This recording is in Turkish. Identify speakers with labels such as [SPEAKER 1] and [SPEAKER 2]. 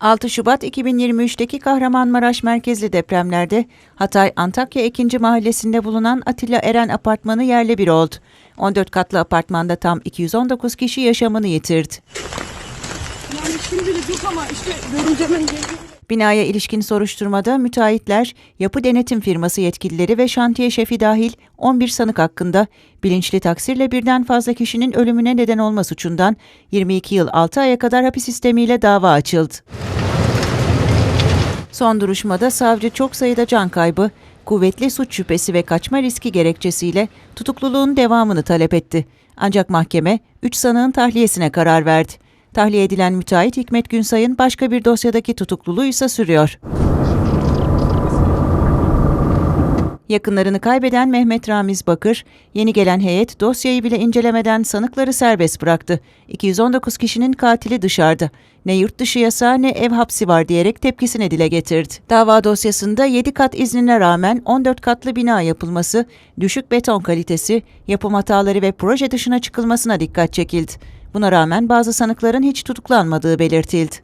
[SPEAKER 1] 6 Şubat 2023'teki Kahramanmaraş merkezli depremlerde Hatay Antakya 2. mahallesinde bulunan Atilla Eren apartmanı yerle bir oldu. 14 katlı apartmanda tam 219 kişi yaşamını yitirdi.
[SPEAKER 2] Yani şimdilik yok ama işte görünce hemen geliyor.
[SPEAKER 1] Binaya ilişkin soruşturmada müteahhitler, yapı denetim firması yetkilileri ve şantiye şefi dahil 11 sanık hakkında bilinçli taksirle birden fazla kişinin ölümüne neden olma suçundan 22 yıl 6 aya kadar hapis sistemiyle dava açıldı. Son duruşmada savcı çok sayıda can kaybı, kuvvetli suç şüphesi ve kaçma riski gerekçesiyle tutukluluğun devamını talep etti. Ancak mahkeme 3 sanığın tahliyesine karar verdi. Tahliye edilen müteahhit Hikmet Günsay'ın başka bir dosyadaki tutukluluğu ise sürüyor. Yakınlarını kaybeden Mehmet Ramiz Bakır, yeni gelen heyet dosyayı bile incelemeden sanıkları serbest bıraktı. 219 kişinin katili dışarıda. Ne yurt dışı yasağı ne ev hapsi var diyerek tepkisini dile getirdi. Dava dosyasında 7 kat iznine rağmen 14 katlı bina yapılması, düşük beton kalitesi, yapım hataları ve proje dışına çıkılmasına dikkat çekildi. Buna rağmen bazı sanıkların hiç tutuklanmadığı belirtildi.